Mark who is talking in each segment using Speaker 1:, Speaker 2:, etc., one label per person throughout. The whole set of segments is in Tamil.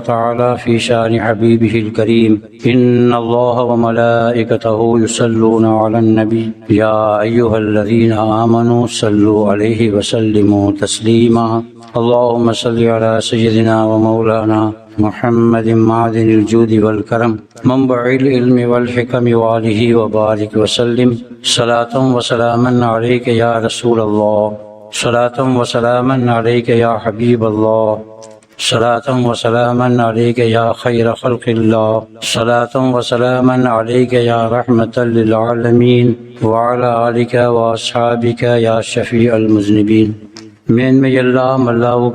Speaker 1: تعالى في شان حبيبه الكريم. إن الله وملائكته يصلون على النبي. يا أيها الذين آمنوا صلوا عليه وسلموا تسليما. اللهم صل على سيدنا ومولانا محمد معدن الجود والكرم. منبع العلم والحكم وآله وبارك وسلم. صلاة وسلاما عليك يا رسول الله. صلاة وسلاما عليك يا حبيب الله. صلاتم و سلامن علیک یا خلق اللہ. صلاتم و سلامن علیک یا رحمت للعالمین. وعلا علیک و اصحابک یا شفیع المذنبین. مین میں اللہ ملاو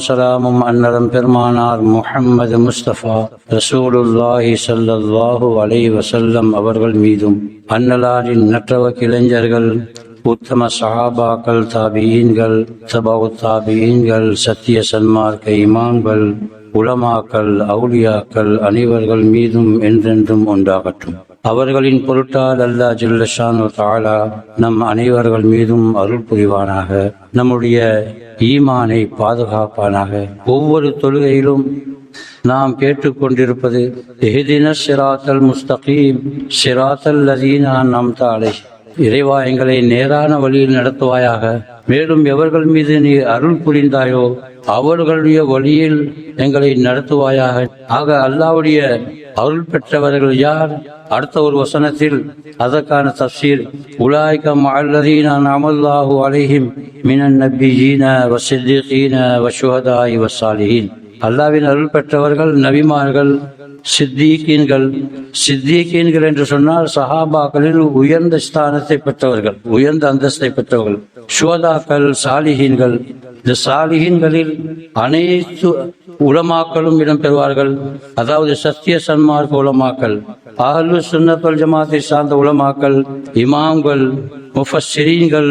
Speaker 1: سلام انرم فرمانار محمد مصطفیٰ رسول اللہ صلی اللہ علیہ وسلم ابرگل میدم انلاری نٹر وکلنجرگل உத்தம சஹாபாக்கள் தாபியீன்கள் தபவு தாபியீன்கள் சத்திய சன்மார்க்க இமான்கள் உலமாக்கள் அவுலியாக்கள் அனைவர்கள் மீதும் என்றென்றும் உண்டாகட்டும். அவர்களின் பொருட்டால் அல்லா ஜில்லஷான் தாலா நம் அனைவர்கள் மீதும் அருள் புரிவானாக. நம்முடைய ஈமானை பாதுகாப்பானாக. ஒவ்வொரு தொழுகையிலும் நாம் கேட்டுக்கொண்டிருப்பது எஹிதின சிராத்தல் முஸ்தகீம் சிராத்தல் லதீனா நம் தாலை இறைவா எங்களை நேரான வழியில் நடத்துவாயாக. மேலும் எவர்கள் மீது நீ அருள் புரிந்தாயோ அவர்களுடைய வழியில் எங்களை நடத்துவாயாக. ஆக அல்லாவுடைய அருள் பெற்றவர்கள் யார்? அடுத்த ஒரு வசனத்தில் அதற்கான தப்சீர். உலாய்க மல்லதீன அமல்லாஹு அலைஹிம் மினன் நபியீன வசித்தீன வசுஹதாய் வசாலியின் அல்லாவின் அருள் பெற்றவர்கள் நபிமார்கள் சித்தீக்கீன்கள். சித்தீக்கீன்கள் என்று சொன்னால் சஹாபாக்களில் உயர்ந்த ஸ்தானத்தை பெற்றவர்கள் உயர்ந்த அந்தஸ்தை பெற்றவர்கள் சுவதாக்கள் சாலிஹீன்கள். இந்த சாலிஹீன்களில் அனைத்து உலமாக்களும் இடம்பெறுவார்கள் அதாவது சத்திய சன்மார்க்க உலமாக்கள் அகலு சுன்னத்தல் ஜமாத்தை சார்ந்த உலமாக்கள் இமாம்கள் முஃபஸ்ஸிரீன்கள்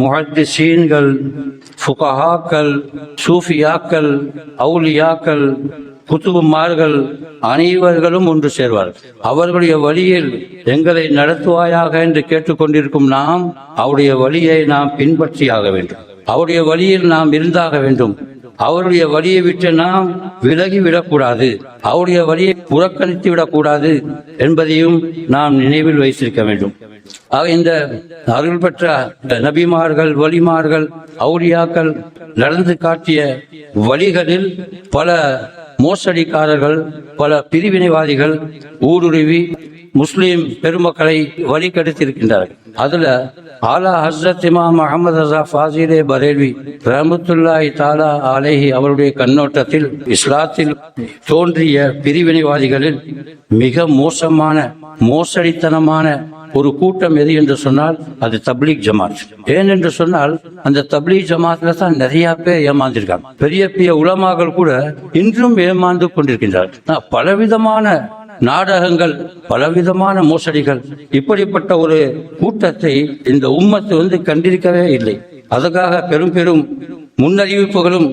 Speaker 1: முஹத்திசீன்கள் ஃபுகஹாக்கள் சூஃபியாக்கள் அவுலியாக்கள் குத்துபுமார்கள் அனைவர்களும் ஒன்று சேர்வார்கள். அவர்களுடைய வழியில் எங்களை நடத்துவாயாக என்று கேட்டுக்கொண்டிருக்கும் நாம் அவருடைய வழியை நாம் பின்பற்றியாக வேண்டும். அவருடைய வழியில் நாம் இருந்தாக வேண்டும். அவருடைய வழியை விட்டு நாம் விலகி விடக்கூடாது. அவருடைய வழியை புறக்கணித்து விடக்கூடாது என்பதையும் நாம் நினைவில் வைத்திருக்க வேண்டும். ஆக இந்த அருள் பெற்ற நபிமார்கள் வலிமார்கள் அவுரியாக்கள் நடந்து காட்டிய வழிகளில் பல மோசடிக்காரர்கள் பல பிரிவினைவாதிகள் ஊடுருவி முஸ்லிம் பெருமக்களை வழிகெடுத்திருக்கின்றார்கள் அதுல ஆலா ஹஸ்ரத் இமாம் அகமது ரசா ஃபாசிலே பரேல்வி ரஹமத்துல்லாஹி தாலா அலேஹி அவருடைய கண்ணோட்டத்தில் இஸ்லாத்தில் தோன்றிய பிரிவினைவாதிகளில் மிக மோசமான மோசடித்தனமான ஒரு கூட்டம் எது என்று சொன்னால் அது தப்லீக் ஜமாத். ஏன் என்று சொன்னால் அந்த தப்லீக் ஜமாத்ல தான் நிறைய பேர் ஏமாந்திருக்காங்க. பெரிய பெரிய உலமாக்கள் கூட இன்றும் ஏமாந்து கொண்டிருக்கின்றார்கள். பலவிதமான நாடகங்கள் பலவிதமான மோசடிகள் இப்படிப்பட்ட ஒரு கூட்டத்தை இந்த உம்மத்து வந்து கண்டிருக்கவே இல்லை. அதுக்காக பெரும் பெரும் முன்னறிவிப்புகளும்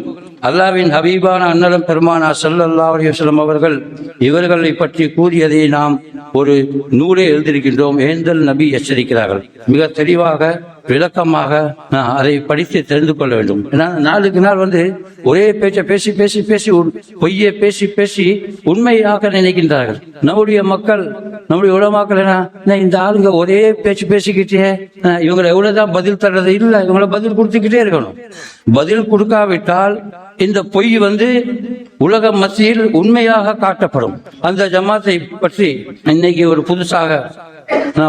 Speaker 1: அல்லாவின் ஹபீபான அன்னலம் பெருமானா சல்லல்லா அலிவசலம் அவர்கள் இவர்களை பற்றி கூறியதை நாம் ஒரு நூலே எழுதியிருக்கின்றோம். ஏந்தல் நபி எச்சரிக்கிறார்கள். மிக தெளிவாக விளக்கமாக நான் அதை படித்து தெரிந்து கொள்ள வேண்டும். ஏன்னா நாளுக்கு நாள் வந்து ஒரே பேச்சை பேசி பேசி பேசி உண்- பொய்யை பேசி பேசி உண்மையாக நினைக்கின்றார்கள். நம்முடைய மக்கள் நம்முடைய உலமாக்கள் என்ன இந்த ஆளுங்க ஒரே பேச்சு பேசிக்கிட்டே இவங்களை எவ்வளவுதான் பதில் தர்றது இல்லை இவங்களை பதில் கொடுத்துக்கிட்டே இருக்கணும். பதில் கொடுக்காவிட்டால் இந்த பொய் வந்து உலக மத்தியில் உண்மையாக காட்டப்படும். அந்த ஜமாத்தை பற்றி இன்னைக்கு ஒரு புதுசாக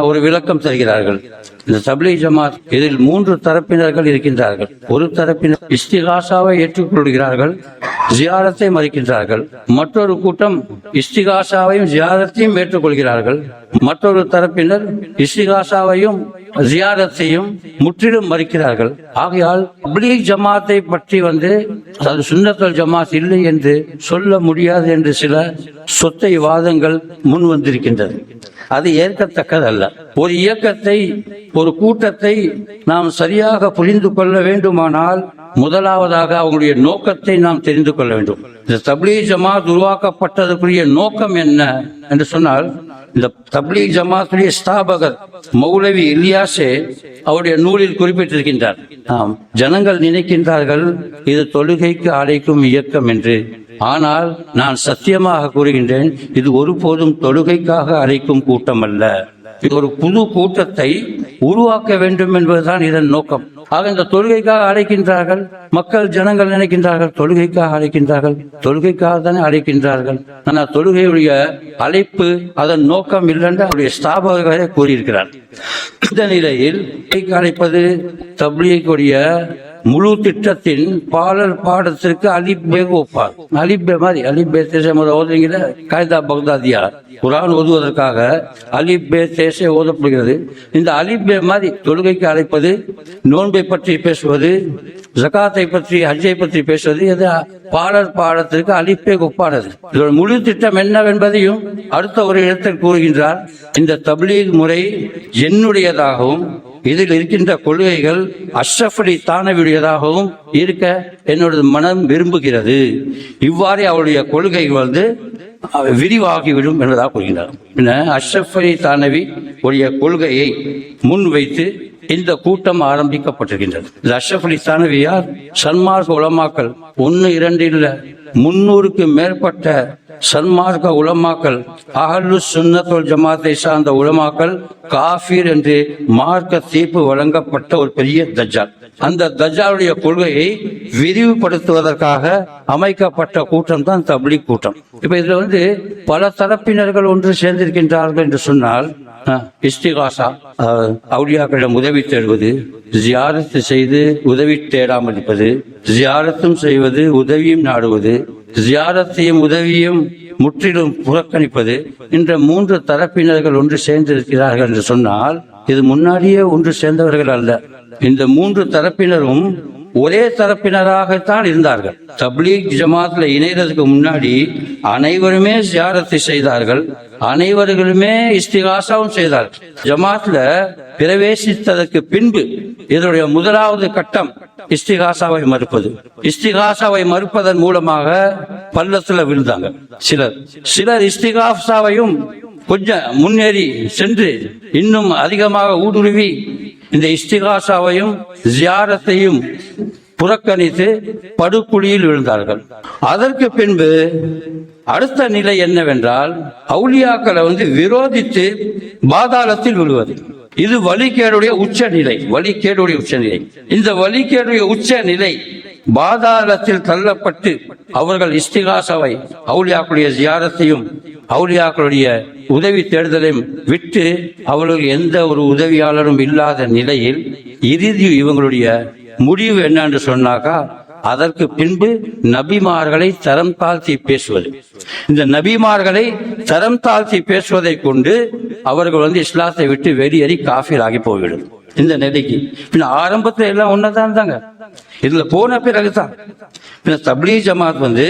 Speaker 1: ஒரு விளக்கம் தருகிறார்கள். இந்த தப்லீ ஜமாத் இதில் மூன்று தரப்பினர்கள் இருக்கின்றார்கள். ஒரு தரப்பினர் இஸ்திகாசாவை ஏற்றுக்கொள்கிறார்கள் ஜியாரத்தை மறுக்கின்றார்கள் மற்றொரு கூட்டம் இஸ்திகாசாவையும் ஜியாரத்தையும் ஏற்றுக்கொள்கிறார்கள். மற்றொரு தரப்பினர் இஸ்திகாசாவையும் ஜியாரத்தையும் முற்றிலும் மறுக்கிறார்கள். ஆகையால் தப்லீக் ஜமாத்தை பற்றி வந்து அது சுண்ணத்தல் ஜமாத் இல்லை என்று சொல்ல முடியாது என்று சில சொத்தை வாதங்கள் முன் வந்திருக்கின்றது. அது ஏற்கத்தக்கதல்ல. ஒரு இயக்கத்தை ஒரு கூட்டத்தை நாம் சரியாக புரிந்து கொள்ள வேண்டுமானால் முதலாவதாக அவங்களுடைய நோக்கத்தை நாம் தெரிந்து கொள்ள வேண்டும். இந்த தப்லீ ஜமாத் உருவாக்கப்பட்டதற்குரிய நோக்கம் என்ன என்று சொன்னால் இந்த தப்லீ ஜமாத்துடைய ஸ்தாபகர் மௌலவி இல்லியாசே அவருடைய நூலில் குறிப்பிட்டிருக்கின்றார். ஆம் ஜனங்கள் நினைக்கின்றார்கள் இது தொழுகைக்கு அழைக்கும் இயக்கம் என்று. ஆனால் நான் சத்தியமாக கூறுகின்றேன் இது ஒருபோதும் தொழுகைக்காக அழைக்கும் கூட்டம் அல்ல ஒரு புது கூட்டத்தை உருவாக்க வேண்டும் என்பதுதான் இதன் நோக்கம். ஆக இந்த தொழுகைக்காக அழைக்கின்றார்கள் மக்கள் ஜனங்கள் நினைக்கின்றார்கள் தொழுகைக்காக அழைக்கின்றார்கள் தொழுகைக்காக தானே அழைக்கின்றார்கள். ஆனால் தொழுகையுடைய அழைப்பு அதன் நோக்கம் இல்லைன்னு அவருடைய ஸ்தாபகரே கூறியிருக்கிறார். இந்த நிலையில் அழைப்பது தப்லீக்குடைய முழு திட்டத்தின் பாடல் பாடத்திற்கு அலிப் அலிப்பே அலிப் பே மாதிரி தேச தேசம் ஓதுறீங்கள காய்தா பக்தாதியா. குரான் ஓதுவதற்காக அலிப்பே தேச ஓதப்படுகிறது. இந்த அலிப் பே மாதிரி தொழுகைக்கு அழைப்பது நோன்பை பற்றி பேசுவது ஜகாத்தை பற்றி ஹஜ்ஜை பற்றி பேசுவது இது பாடல் பாடத்திற்கு அழிப்பே ஒப்பானது இதோட முழு திட்டம் என்னவென்பதையும் அடுத்த ஒரு இடத்தில் கூறுகின்றார். இந்த தப்லீக் முறை என்னுடையதாகவும் இதில் இருக்கின்ற கொள்கைகள் அஷ்ரஃபடி தானவியுடையதாகவும் இருக்க என்னோட மனம் விரும்புகிறது. இவ்வாறே அவருடைய கொள்கைகள் வந்து விரிவாகிவிடும் என்பதாக கூறுகின்றார். பின்ன அஷ்ரஃபடி தானவி உடைய கொள்கையை முன்வைத்து இந்த கூட்டம் ஆரம்பிக்கப்பட்டிருக்கின்றது. அஷ்ரப் அஷ்ரஃப் அலி தானவியார் சன்மார்க்க உலமாக்கல் ஒன்னு இரண்டு இல்ல முன்னூறுக்கு மேற்பட்ட சன்மார்க்க உலமாக்கள் அகலு சுன்னத்தோல் ஜமாத்தை சார்ந்த உலமாக்கள் காஃபீர் என்று மார்க்க தீர்ப்பு வழங்கப்பட்ட ஒரு பெரிய தஜால் அந்த தஜாலுடைய கொள்கையை விரிவுபடுத்துவதற்காக அமைக்கப்பட்ட கூட்டம் தான் தப்லீக் கூட்டம். இப்ப இதுல வந்து பல தரப்பினர்கள் ஒன்று சேர்ந்திருக்கின்றார்கள் என்று சொன்னால் இஸ்திகாசா. அஹ், உதவி தேடுவது ஜியாரத்து செய்து உதவி தேடாமல் இருப்பது ஜியாரத்தும் செய்வது உதவியும் நாடுவது ஜியாரத்தையும் உதவியும் முற்றிலும் புறக்கணிப்பது என்ற மூன்று தரப்பினர்கள் ஒன்று சேர்ந்திருக்கிறார்கள் என்று சொன்னால் இது முன்னாடியே ஒன்று சேர்ந்தவர்கள் அல்ல. இந்த மூன்று தரப்பினரும் ஒரே தரப்பினராகத்தான் இருந்தார்கள். தப்லீக் ஜமாத்ல இணைறதுக்கு முன்னாடி அனைவருமே ஜியாரத்தை செய்தார்கள். அனைவர்களுமே இஸ்திகாசாவும் செய்தார்கள். ஜமாத்ல பிரவேசித்ததற்கு பின்பு இதனுடைய முதலாவது கட்டம் இஸ்திகாசாவை மறுப்பது. இஸ்திகாசாவை மறுப்பதன் மூலமாக பள்ளத்துல விழுந்தாங்க. சிலர். சிலர் இஸ்திகாசாவையும் கொஞ்சம் முன்னேறி சென்று இன்னும் அதிகமாக ஊடுருவி இந்த இஸ்திகாசாவையும் ஜியாரத்தையும் புறக்கணித்து படுகுழியில் விழுந்தார்கள். அதற்கு பின்பு அடுத்த நிலை என்னவென்றால் அவுலியாக்களை வந்து விரோதித்து பாதாளத்தில் விழுவது. இது வழிகேடுடைய உச்ச நிலை வழிகேடுடைய உச்சநிலை. இந்த வழிகேடுடைய உச்ச நிலை பாதாளத்தில் தள்ளப்பட்டு அவர்கள் இஸ்திகாசாவை அவுளியாக்களுடைய ஜியாரத்தையும் அவுளியாக்களுடைய உதவி தேடுதலையும் விட்டு அவர்களுக்கு எந்த ஒரு உதவியாளரும் இல்லாத நிலையில் இறுதி இவங்களுடைய முடிவு என்னன்னு சொன்னாக்கா அதற்கு பின்பு நபிமார்களை தரம் தாழ்த்தி பேசுவது. இந்த நபிமார்களை தரம் தாழ்த்தி பேசுவதை கொண்டு அவர்கள் வந்து இஸ்லாத்தை விட்டு வெளியேறி காஃபிர் ஆகி போய்விடும். இந்த நிலைக்கு. பின்ன ஆரம்பத்துல எல்லாம் ஒன்னதான் இருந்தாங்க இதுல போன பிறகுதான். பின்ன தப்லீ ஜமாத் வந்து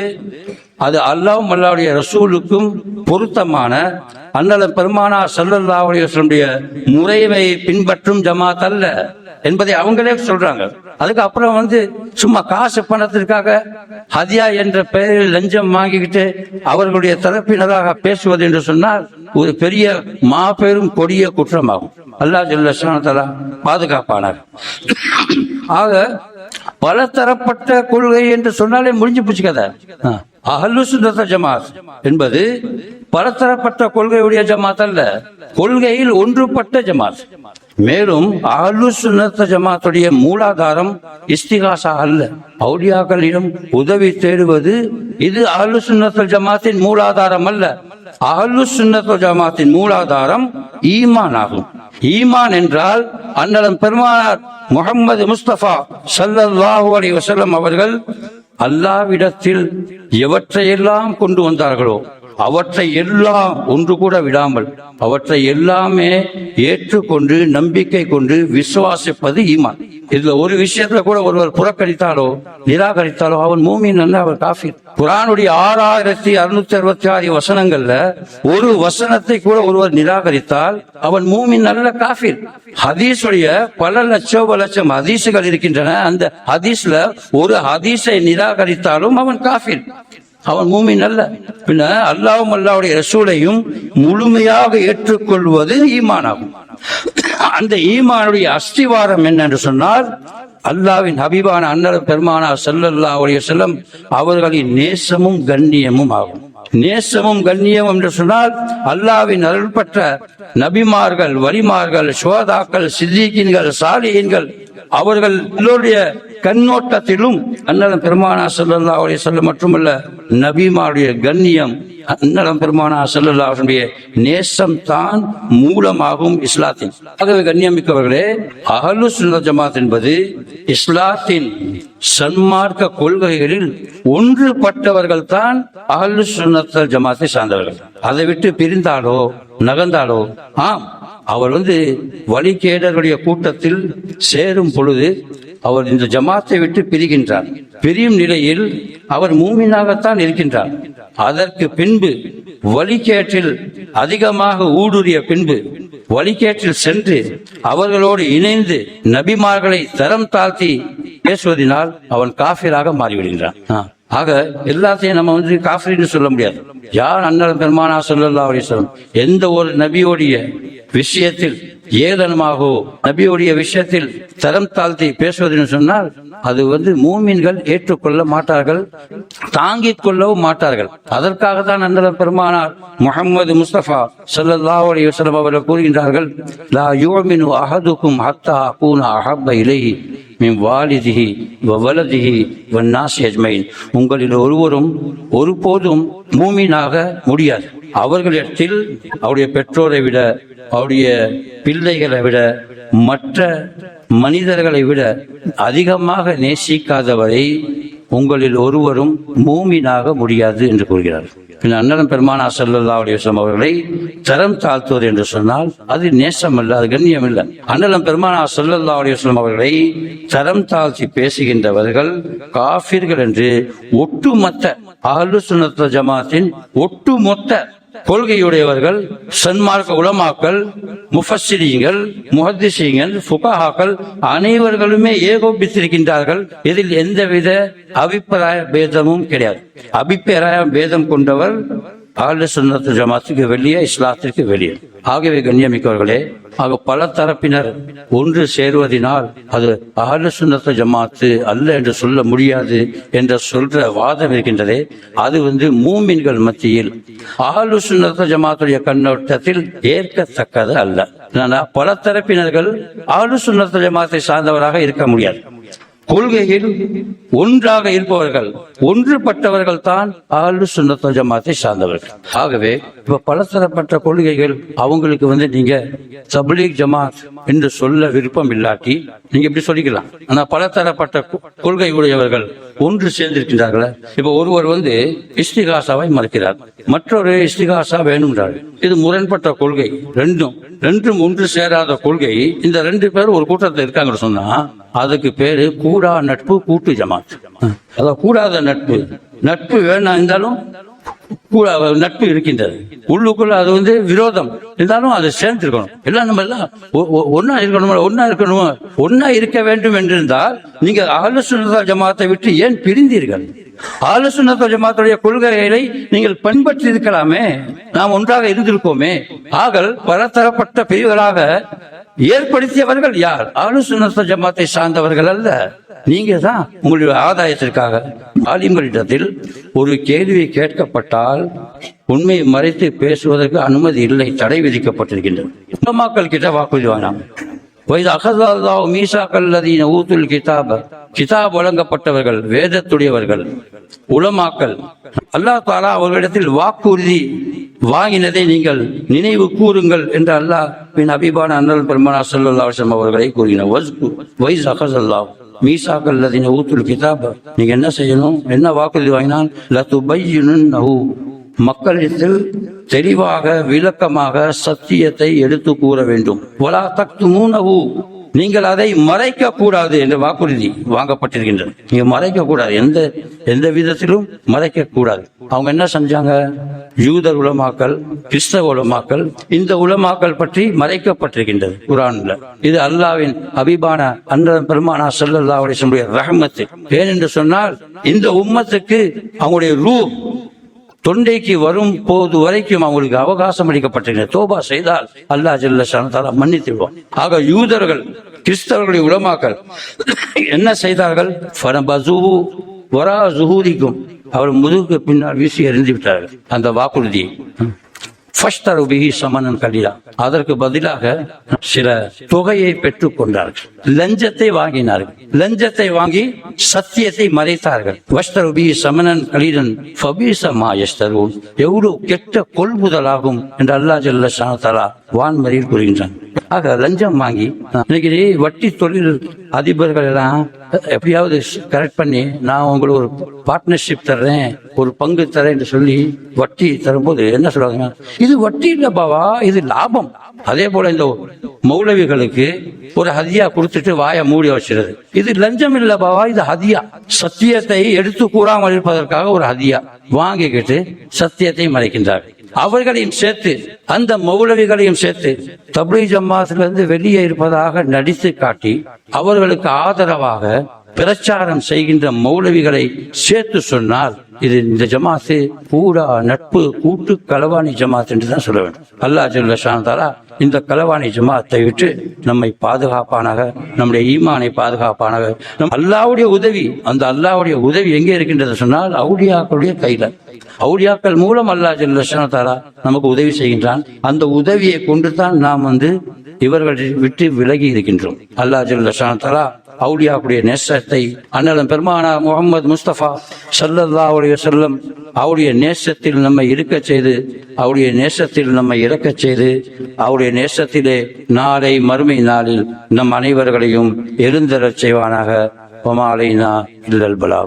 Speaker 1: அது அல்லாஹ் அல்லாவுடைய ரசூலுக்கும் பொருத்தமான அன்னல பெருமானா சல்லல்லாவுடைய முறையை பின்பற்றும் ஜமாத் அல்ல என்பதை அவங்களே சொல்றாங்க. அதுக்கு அப்புறம் வந்து சும்மா காசு பணத்திற்காக ஹதியா என்ற பெயரில் லஞ்சம் வாங்கிக்கிட்டு அவர்களுடைய தரப்பினராக பேசுவது என்று சொன்னால் ஒரு பெரிய மாபெரும் கொடிய குற்றமாகும். அல்லாஹ் ஜல்லா பாதுகாப்பானார். ஆக பல தரப்பட்ட கொள்கை என்று சொன்னாலே முடிஞ்சு போச்சு கதை. அஹல்லு சுந்தர ஜமாத் என்பது பலதரப்பட்ட கொள்கையுடைய ஜமாத் அல்ல. கொள்கையில் ஒன்றுபட்ட ஜமாத் மேலும் அகலு சுந்தர ஜமாத்துடைய மூலாதாரம் இஸ்திகாசா அல்ல. பௌடியாக்களிடம் உதவி தேடுவது இது அகலு சுந்தர ஜமாத்தின் மூலாதாரம் அல்ல. அகலு சுந்தர ஜமாத்தின் மூலாதாரம் ஈமான் ஆகும். ஈமான் என்றால் அண்ணலம் பெருமானார் முகமது முஸ்தபா ஸல்லல்லாஹு அலி வஸல்லம் அவர்கள் அல்லாவிடத்தில் எவற்றையெல்லாம் கொண்டு வந்தார்களோ அவற்றை எல்லாம் ஒன்று கூட விடாமல் அவற்றை எல்லாமே ஏற்றுக்கொண்டு நம்பிக்கை கொண்டு விசுவாசிப்பது ஈமான். இதுல ஒரு விஷயத்துல கூட ஒருவர் புறக்கணித்தாலோ நிராகரித்தாலோ அவன் மூமின் அல்ல அவர் காஃபி குரானுடைய ஆறாயிரத்தி அறுநூத்தி அறுபத்தி ஆறு வசனங்கள்ல ஒரு வசனத்தை கூட ஒருவர் நிராகரித்தால் அவன் மூமின் நல்ல காஃபிர். ஹதீஸுடைய பல லட்சம் லட்சம் ஹதீஸுகள் இருக்கின்றன. அந்த ஹதீஸ்ல ஒரு ஹதீஸை நிராகரித்தாலும் அவன் காஃபிர். அவன் மூமின் அல்ல. பின்ன அல்லாவும் அல்லாவுடைய ரசூலையும் முழுமையாக ஏற்றுக்கொள்வது ஈமானாகும். அந்த ஈமானுடைய அஸ்திவாரம் என்னென்று சொன்னால் அல்லாவின் ஹபீபான அன்னர் பெருமானா செல்லல்லா உடைய செல்லம் அவர்களின் நேசமும் கண்ணியமும் ஆகும். நேசமும் கண்ணியம் என்று சொன்னால் அல்லாவின் அருள்பற்ற நபிமார்கள் வரிமார்கள் சோதாக்கள் சித்திகின்கள் சாலியன்கள் அவர்கள் எல்லோருடைய கண்ணோட்டத்திலும் அன்னலம் பெருமானா செல்லல்லா அவருடைய செல்ல மட்டுமல்ல நபிமாருடைய கண்ணியம் அன்னலம் பெருமானா செல்லல்லா அவருடைய நேசம் தான் மூலமாகும் இஸ்லாத்தின். ஆகவே கண்ணியமிக்கவர்களே அகலு சுன்ன ஜமாத் என்பது இஸ்லாத்தின் சன்மார்க்க கொள்கைகளில் ஒன்றுபட்டவர்கள் தான் அகலு சுன்னத்தல் ஜமாத்தை சார்ந்தவர்கள். அதை விட்டு பிரிந்தாலோ நகர்ந்தாலோ ஆம் அவர் வந்து வழிகேடர்களுடைய கூட்டத்தில் சேரும் பொழுது அவர் இந்த ஜமாத்தை விட்டு பிரிகின்றார் பிரியும் நிலையில் அவர் மூமினாகத்தான் இருக்கின்றார். அதற்கு பின்பு வழிகேற்றில் அதிகமாக ஊடுருவிய பின்பு வழிகேற்றில் சென்று அவர்களோடு இணைந்து நபிமார்களை தரம் தாழ்த்தி பேசுவதனால் அவன் காஃபிராக மாறிவிடுகின்றான். ஆக எல்லாத்தையும் நம்ம வந்து காஃபின்னு சொல்ல முடியாது. யார் அண்ணன் பெருமானா சொல்லல்லா அலிஸ்லம் எந்த ஒரு நபியோடைய விஷயத்தில் ஏளனமாகவோ நபியோடைய விஷயத்தில் தரம் தாழ்த்தி பேசுவதுன்னு சொன்னால் அது வந்து மூமின்கள் ஏற்றுக்கொள்ள மாட்டார்கள் தாங்கிக் கொள்ளவும் மாட்டார்கள். அதற்காக தான் அந்த பெருமானார் முகமது முஸ்தபா சல்லா அலைஹி வஸல்லம் அவர்கள் கூறுகின்றார்கள் லா யுமினு அஹதுக்கும் ஹத்தா அகூன அஹப்ப இலைஹி மின் வாலிதிகி வலதிகி வன்னாசி அஜ்மைன் உங்களில் ஒருவரும் ஒருபோதும் மூமினாக முடியாது. அவர்களிடத்தில் அவருடைய பெற்றோரை விட அவருடைய பிள்ளைகளை விட மற்ற மனிதர்களை விட அதிகமாக நேசிக்காதவரை உங்களில் ஒருவரும் மூமினாக முடியாது என்று கூறுகிறார். பின் அண்ணன் பெருமானா சல்லல்லா அலிவசம் அவர்களை தரம் தாழ்த்துவது என்று சொன்னால் அது நேசம் அல்ல அது கண்ணியம் இல்லை அண்ணலம் பெருமானா சல்லல்லா அலிவசம் அவர்களை தரம் தாழ்த்தி பேசுகின்றவர்கள் காஃபிர்கள் என்று ஒட்டுமொத்த அகலு சுனத்த ஜமாத்தின் ஒட்டுமொத்த கொள்கையுடையவர்கள் சன்மார்க்க உலமாக்கள் முஃபஸ்ஸிரீங்கள் முஹத்திசீங்கள் ஃபுகஹாக்கள் அனைவர்களுமே ஏகோபித்திருக்கின்றார்கள். இதில் எந்தவித அபிப்பிராய பேதமும் கிடையாது. அபிப்பிராய பேதம் கொண்டவர் அகல சுன்னத்து ஜமாத்துக்கு வெளியே இஸ்லாத்திற்கு வெளியே. ஆகவே கண்ணியமிக்கவர்களே ஆக பல தரப்பினர் ஒன்று சேருவதினால் அது அகல சுன்னத்து ஜமாத்து அல்ல என்று சொல்ல முடியாது என்ற சொல்ற வாதம் இருக்கின்றதே அது வந்து மூமின்கள் மத்தியில். அகலு சுன்னத்து ஜமாத்துடைய கண்ணோட்டத்தில் ஏற்கத்தக்கது அல்ல. பல தரப்பினர்கள் அகலு சுன்னத்து ஜமாத்தை சார்ந்தவராக இருக்க முடியாது. கொள்கையில் ஒன்றாக இருப்பவர்கள் ஒன்றுபட்டவர்கள் தான் ஆளு சுன்னத்த ஜமாத்தை சார்ந்தவர்கள். ஆகவே இப்ப பலதரப்பட்ட கொள்கைகள் அவங்களுக்கு வந்து நீங்க தபிலீக் ஜமாத் என்று சொல்ல விருப்பம் இல்லாட்டி நீங்க இப்படி சொல்லிக்கலாம். ஆனா பலதரப்பட்ட கொள்கை உடையவர்கள் ஒன்று சேர்ந்திருக்கின்றார்கள். இப்ப ஒருவர் வந்து இஸ்திகாசாவை மறுக்கிறார். மற்றொரு இஸ்திகாசா வேணும்ன்றார். இது முரண்பட்ட கொள்கை. ரெண்டும் ரெண்டும் ஒன்று சேராத கொள்கை. இந்த ரெண்டு பேரும் ஒரு கூட்டத்தில் இருக்காங்கன்னு சொன்னா அதுக்கு பேரு கூடா நட்பு கூட்டு ஜமாத். அதான் கூடாத நட்பு. நட்பு வேணா இருந்தாலும் நட்பு இருக்கின்றது. உள்ளுக்குள்ள அது வந்து விரோதம். இருந்தாலும் அதை சேர்ந்திருக்கணும். எல்லாம் நம்ம எல்லாம் ஒ- இருக்கணும்? ஒன்னா இருக்கணும்? ஒன்னா இருக்க வேண்டும் என்றிருந்தால் நீங்க ஆலோசனை ஜமாத்தை விட்டு ஏன் பிரிந்தீர்கள்? ஆலோசனை ஜமாத்துடைய கொள்கைகளை நீங்கள் பின்பற்றி இருக்கலாமே நாம் ஒன்றாக இருந்திருக்கோமே ஆகல் பலதரப்பட்ட பிரிவுகளாக ஏற்படுத்தியவர்கள் யார்? ஆலோசனை ஜமாத்தை சார்ந்தவர்கள் அல்ல. நீங்க தான் உங்களுடைய ஆதாயத்திற்காக ஆலிம்களிடத்தில் ஒரு கேள்வி கேட்கப்பட்டால் உண்மையை மறைத்து பேசுவதற்கு அனுமதி இல்லை தடை விதிக்கப்பட்டிருக்கின்றது. மக்கள் கிட்ட வாக்குறுதி வேணாம் வயது அகதா மீசா கல்லதீன ஊத்துல் கிதாப கிதாப் வழங்கப்பட்டவர்கள் வேதத்துடையவர்கள் உலமாக்கல் அல்லாஹ் தாலா அவர்களிடத்தில் வாக்குறுதி வாங்கினதை நீங்கள் நினைவு கூறுங்கள் என்று அல்லாஹ் பின் அபிபான அண்ணல் பெருமானா சல்லா அலிஸ்லாம் அவர்களை கூறினார் வைஸ் அகசல்லா மீசா அதின ஊத்துல் கிதாப. நீங்க என்ன செய்யணும்? என்ன வாக்குறுதி வாங்கினால்? லத்து பையனு மக்களிடத்தில் தெளிவாக விளக்கமாக சத்தியத்தை எடுத்து கூற வேண்டும். வலா தக்து மூனவு நீங்கள் அதை மறைக்க கூடாது என்ற வாக்குறுதி வாங்கப்பட்டிருக்கின்றது. நீங்க மறைக்க கூடாது எந்த எந்த விதத்திலும் மறைக்க கூடாது அவங்க என்ன செஞ்சாங்க? யூதர் உலமாக்கல் கிறிஸ்தவ உலமாக்கல் இந்த உலமாக்கல் பற்றி மறைக்கப்பட்டிருக்கின்றது குரான்ல. இது அல்லாவின் அபிபான அன்ற பெருமானா செல்லல்லாவுடைய அலிஸ்லமுடைய ரஹமத்து. ஏனென்று சொன்னால் இந்த உம்மத்துக்கு அவங்களுடைய ரூ தொண்டைக்கு வரும் போது வரைக்கும் அவங்களுக்கு அவகாசம் அளிக்கப்பட்டிருக்கிறது. தோபா செய்தால் அல்லாஹ் ஜல்ல மன்னித்து விடுவான். ஆக யூதர்கள் கிறிஸ்தவர்களுடைய உலமாக்கள் என்ன செய்தார்கள்? வரா ஜுஹூரிக்கும். அவர் முதுகுக்கு பின்னால் வீசி எறிந்து விட்டார்கள். அந்த வாக்குறுதியை. சமணன் சமனன் கலிலா. அதற்கு பதிலாக சில தொகையை பெற்றுக் கொண்டார்கள். லஞ்சத்தை வாங்கினார்கள். லஞ்சத்தை வாங்கி சத்தியத்தை மறைத்தார்கள். வஷ்தரு சமணன் சமனன் கலிலன் ஃபபீச எவ்வளவு கெட்ட கொள்முதலாகும் என்று அல்லாஹ் ஜல்ல வான்மறையில் கூறுகின்றான். ஆக லஞ்சம் வாங்கி இன்னைக்கு வட்டி தொழில் அதிபர்கள் எல்லாம் எப்படியாவது கரெக்ட் பண்ணி நான் உங்களுக்கு ஒரு பார்ட்னர்ஷிப் தர்றேன் ஒரு பங்கு தரேன் என்று சொல்லி வட்டி தரும்போது என்ன சொல்லுவாங்க இது வட்டி இல்லை பாவா இது லாபம். அதே போல இந்த மௌலவிகளுக்கு ஒரு ஹதியா கொடுத்துட்டு வாயை மூடி வச்சிருது இது லஞ்சம் இல்ல பாவா இது ஹதியா. சத்தியத்தை எடுத்து கூறாமல் இருப்பதற்காக ஒரு ஹதியா. வாங்கிக்கிட்டு சத்தியத்தை மறைக்கின்றார்கள். அவர்களையும் சேர்த்து அந்த மௌலவிகளையும் சேர்த்து தப்லீ ஜமாத்திலிருந்து வெளியே இருப்பதாக நடித்து காட்டி அவர்களுக்கு ஆதரவாக பிரச்சாரம் செய்கின்ற மௌலவிகளை சேர்த்து சொன்னால் இது இந்த ஜமாத்து பூரா நட்பு கூட்டு களவாணி ஜமாத் என்று தான் சொல்ல வேண்டும். அல்லாஹ் ஜல்ல இந்த களவாணி ஜமாத்தை விட்டு நம்மை பாதுகாப்பானாக நம்முடைய ஈமானை பாதுகாப்பானாக. நம் அல்லாவுடைய உதவி அந்த அல்லாவுடைய உதவி எங்கே இருக்கின்றது சொன்னால் அவுடியாக்களுடைய கையில. அவுடியாக்கள் மூலம் அல்லாஹ் ஜல்ல நமக்கு உதவி செய்கின்றான். அந்த உதவியை கொண்டு தான் நாம் வந்து இவர்கள் விட்டு விலகி இருக்கின்றோம். அல்லாஹ் ஜல்ல ஷானதாலா அவுலியாவுடைய நேசத்தை அண்ணலம் பெருமானா முகமது முஸ்தபா சல்லல்லா உடைய செல்லம் அவருடைய நேசத்தில் நம்மை இருக்க செய்து அவருடைய நேசத்தில் நம்மை இறக்கச் செய்து அவருடைய நேசத்திலே நாளை மறுமை நாளில் நம் அனைவர்களையும் எழுந்தரச் செய்வானாக. ஒமாலைனா இல்லல் பலா.